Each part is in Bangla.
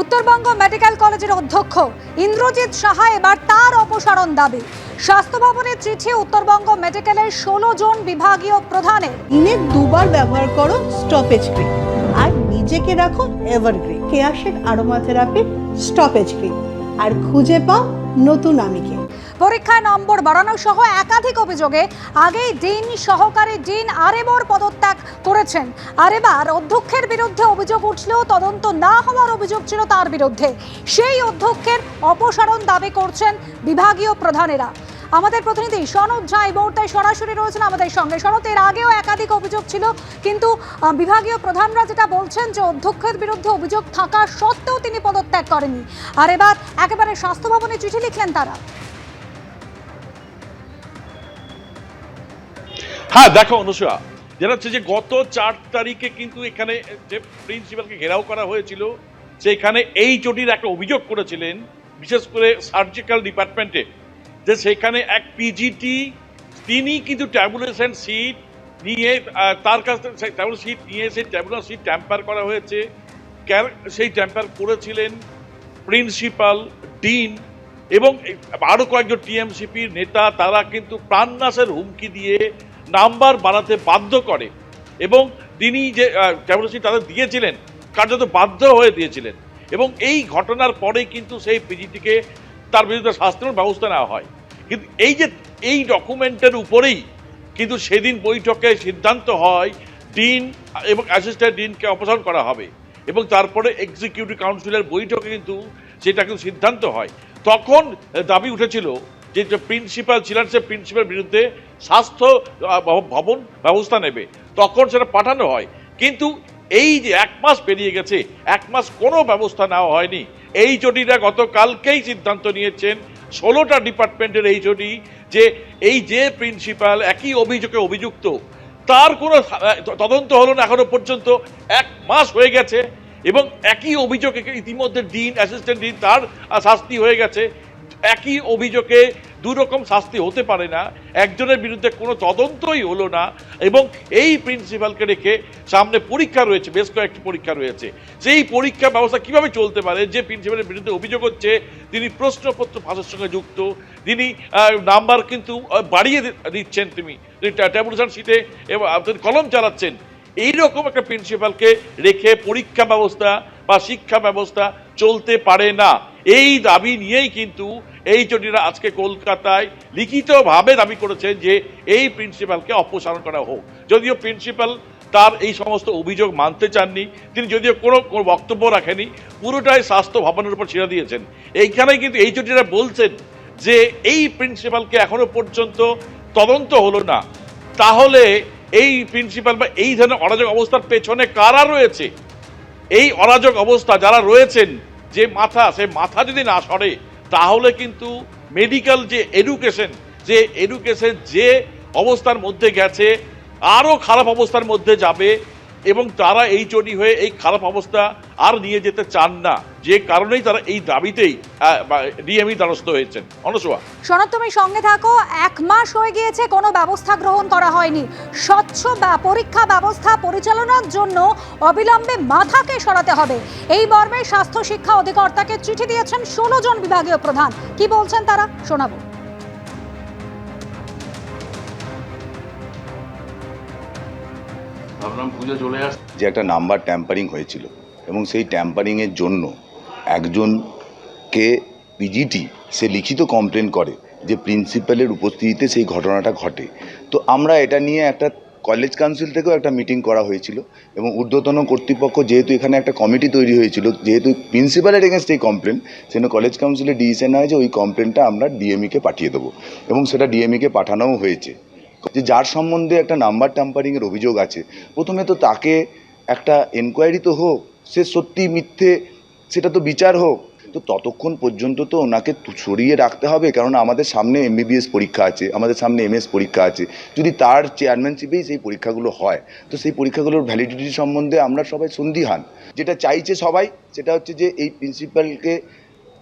উত্তরবঙ্গ মেডিকেল কলেজের অধ্যক্ষ ইন্দ্রজিৎ সাহা এবার তার অপসারণ দাবি। স্বাস্থ্য ভবনের চিঠি উত্তরবঙ্গ মেডিকেলের ষোলো জন বিভাগীয় প্রধানে দিনে দুবার ব্যবহার করো স্টপেজ ক্রিম আর নিজেকে রাখো এভারগ্রিন কেয়াশেড আরোমা থেরাপি স্টপেজ ক্রিম আর খুঁজে পাও নতুন আমিকে। পরীক্ষায় নম্বর বাড়ানো সহ একাধিক অভিযোগে আগেই ডিন সহকারী ডিন আরেবর পদত্যাগ করেছেন। আর এবার অধ্যক্ষের বিরুদ্ধে অভিযোগ উঠলেও তদন্ত না হওয়ার অভিযোগ ছিল তার বিরুদ্ধে। সেই অধ্যক্ষের অপসারণ দাবি করছেন বিভাগীয় প্রধানেরা। আমাদের প্রতিনিধি সনদ ঝা এই মুহূর্তে সরাসরি রয়েছেন আমাদের সঙ্গে। সনদ, এর আগেও একাধিক অভিযোগ ছিল, কিন্তু বিভাগীয় প্রধানরা যেটা বলছেন যে অধ্যক্ষের বিরুদ্ধে অভিযোগ থাকা সত্ত্বেও তিনি পদত্যাগ করেনি আর এবার একেবারে স্বাস্থ্য ভবনে চিঠি লিখলেন তারা। হ্যাঁ দেখো অনুসয়া যেটা হচ্ছে যে গত চার তারিখে কিন্তু এখানে যে প্রিন্সিপালকে ঘেরাও করা হয়েছিল, সেখানে এই চটির একটা অভিযোগ করেছিলেন, বিশেষ করে সার্জিক্যাল ডিপার্টমেন্টে, যে সেখানে এক পিজিটি তিনি কিন্তু ট্যাবুলেশন সিট নিয়ে তার কাছ থেকে ট্যাবুলেট সিট নিয়ে সেই ট্যাবুলার সিট ট্যাম্পার করা হয়েছে। সেই ট্যাম্পার করেছিলেন প্রিন্সিপাল ডিন এবং আরও কয়েকজন টিএমসিপির নেতা, তারা কিন্তু প্রাণনাশের হুমকি দিয়ে নাম্বার বাড়াতে বাধ্য করে। এবং তিনি যে ট্যাবলেট তাদের দিয়েছিলেন, কার্যত বাধ্য হয়ে দিয়েছিলেন। এবং এই ঘটনার পরে কিন্তু সেই পিজিটিকে তার বিরুদ্ধে শাস্তির ব্যবস্থা নেওয়া হয়। কিন্তু এই যে, এই ডকুমেন্টের উপরেই কিন্তু সেদিন বৈঠকে সিদ্ধান্ত হয়, ডিন এবং অ্যাসিস্ট্যান্ট ডিনকে অপসারণ করা হবে। এবং তারপরে এক্সিকিউটিভ কাউন্সিলের বৈঠকে কিন্তু সেটা কিন্তু সিদ্ধান্ত হয়। তখন দাবি উঠেছিল যে প্রিন্সিপাল ছিলেন, সে প্রিন্সিপাল বিরুদ্ধে স্বাস্থ্য ভবন ব্যবস্থা নেবে। তখন সেটা পাঠানো হয়। কিন্তু এই যে এক মাস পেরিয়ে গেছে, এক মাস কোনো ব্যবস্থা নেওয়া হয়নি। এই জটিরা গতকালকেই সিদ্ধান্ত নিয়েছেন ষোলোটা ডিপার্টমেন্টের এই জটি যে এই যে প্রিন্সিপাল একই অভিযোগে অভিযুক্ত, তার কোনো তদন্ত হলো না এখনও পর্যন্ত। এক মাস হয়ে গেছে এবং একই অভিযোগে ইতিমধ্যে ডিন, অ্যাসিস্ট্যান্ট ডিন, তার শাস্তি হয়ে গেছে। একই অভিযোগে দু রকম শাস্তি হতে পারে না, একজনের বিরুদ্ধে কোনো তদন্তই হলো না, এবং এই প্রিন্সিপালকে রেখে সামনে পরীক্ষা রয়েছে, বেশ কয়েকটি পরীক্ষা রয়েছে। সেই পরীক্ষা ব্যবস্থা কীভাবে চলতে পারে, যে প্রিন্সিপালের বিরুদ্ধে অভিযোগ হচ্ছে, তিনি প্রশ্নপত্র ফাঁসের সঙ্গে যুক্ত, তিনি নাম্বার কিন্তু বাড়িয়ে দিচ্ছেন তুমি ট্যাবুলেশন শিটে এবং কলম চালাচ্ছেন। এইরকম একটা প্রিন্সিপালকে রেখে পরীক্ষা ব্যবস্থা বা শিক্ষা ব্যবস্থা চলতে পারে না। এই দাবি নিয়েই কিন্তু এই চটিরা আজকে কলকাতায় লিখিতভাবে দাবি করেছেন যে এই প্রিন্সিপালকে অপসারণ করা হোক। যদিও প্রিন্সিপাল তার এই সমস্ত অভিযোগ মানতে চাননি, তিনি যদিও কোনো বক্তব্য রাখেনি, পুরোটাই স্বাস্থ্য ভবনের উপর ছেড়ে দিয়েছেন। এইখানে কিন্তু এই চটিরা বলছেন যে এই প্রিন্সিপালকে এখনও পর্যন্ত তদন্ত হলো না। তাহলে এই প্রিন্সিপাল বা এই ধরনের অরাজক অবস্থার পেছনে কারা রয়েছে? এই অরাজক অবস্থা যারা রয়েছেন যে মাথা, সে মাথা যদি না সরে, তাহলে কিন্তু মেডিকেল যে এডুকেশন যে এডুকেশন যে অবস্থার মধ্যে গেছে, আরও খারাপ অবস্থার মধ্যে যাবে এবং তারা এই চটি হয়ে এই খারাপ অবস্থা আর নিয়ে যেতে চান না। যে কারণেই তারা এই দাবিতেই ডিএমই দ্বারস্থ হয়েছেন। অনসোয়া সনদ তুমি সঙ্গে থাকো, এক মাস হয়ে গিয়েছে কোনো ব্যবস্থা গ্রহণ করা হয়নি। স্বচ্ছ বা পরীক্ষা ব্যবস্থা পরিচালনার জন্য অবিলম্বে মাথাকে সরাতে হবে। এই মর্মে স্বাস্থ্য শিক্ষা অধিকর্তাকে চিঠি দিয়েছেন ষোলো জন বিভাগীয় প্রধান। কি বলছেন তারা? শোনাবো। পুজো চলে আস। যে একটা নাম্বার ট্যাম্পারিং হয়েছিল এবং সেই ট্যাম্পারিংয়ের জন্য একজনকে পিজিটি সে লিখিত কমপ্লেন করে যে প্রিন্সিপালের উপস্থিতিতে সেই ঘটনাটা ঘটে। তো আমরা এটা নিয়ে একটা কলেজ কাউন্সিল থেকেও একটা মিটিং করা হয়েছিল এবং ঊর্ধ্বতন কর্তৃপক্ষ যেহেতু এখানে একটা কমিটি তৈরি হয়েছিল, যেহেতু প্রিন্সিপালের এগেনস্ট এই কমপ্লেন সেজন্য কলেজ কাউন্সিলের ডিসিশন হয় যে ওই কমপ্লেনটা আমরা ডিএমইকে পাঠিয়ে দেবো এবং সেটা ডিএমইকে পাঠানোও হয়েছে। যে যার সম্বন্ধে একটা নাম্বার ট্যাম্পারিংয়ের অভিযোগ আছে, প্রথমে তো তাকে একটা এনকোয়ারি তো হোক, সে সত্যি মিথ্যে, সেটা তো বিচার হোক, তো ততক্ষণ পর্যন্ত তো ওনাকে সরিয়ে রাখতে হবে, কারণ আমাদের সামনে এমবিবিএস পরীক্ষা আছে, আমাদের সামনে এমএস পরীক্ষা আছে, যদি তার চেয়ারম্যানশিপেই সেই পরীক্ষাগুলো হয়, তো সেই পরীক্ষাগুলোর ভ্যালিডিটি সম্বন্ধে আমরা সবাই সন্দিহান। যেটা চাইছে সবাই, সেটা হচ্ছে যে এই প্রিন্সিপালকে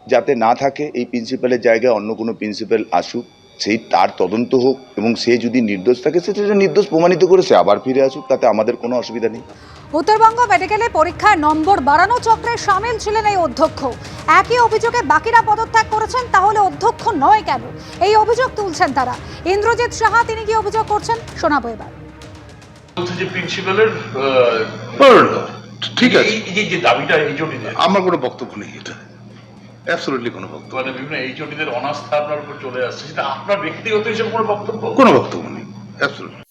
যাতে না থাকে, এই প্রিন্সিপালের জায়গায় অন্য কোনো প্রিন্সিপাল আসুক সেই তার তদন্ত হোক এবং সে যদি নির্দোষ থাকে সে সেটা নির্দোষ প্রমাণিত করে সে আবার ফিরে আসুক তাতে আমাদের কোনো অসুবিধা নেই। উত্তরবঙ্গ মেডিকেলে পরীক্ষায় নম্বর বাড়ানো চক্রে সামিল ছিলেন এই অধ্যক্ষ। একই অভিযোগে বাকিরা পদত্যাগ করেছেন তাহলে অধ্যক্ষ নয় কেন? এই অভিযোগ তুলছেন তারা। ইন্দ্রজিৎ সাহা তিনি কি অভিযোগ করছেন? শোনাবো এবার। বলছে যে প্রিন্সিপালের ঠিক আছে। এই যে দাবিটা এই জটিদের আমার কোনো বক্তব্য নেই এটা। অ্যাবসলিউটলি কোনো বক্তব্য মানে বিভিন্ন এই জটিদের অনাস্থা আপনার উপর চলে আসছে সেটা আপনার ব্যক্তিগত হিসেবে কোনো বক্তব্য? কোনো বক্তব্য নেই। অ্যাবসলিউটলি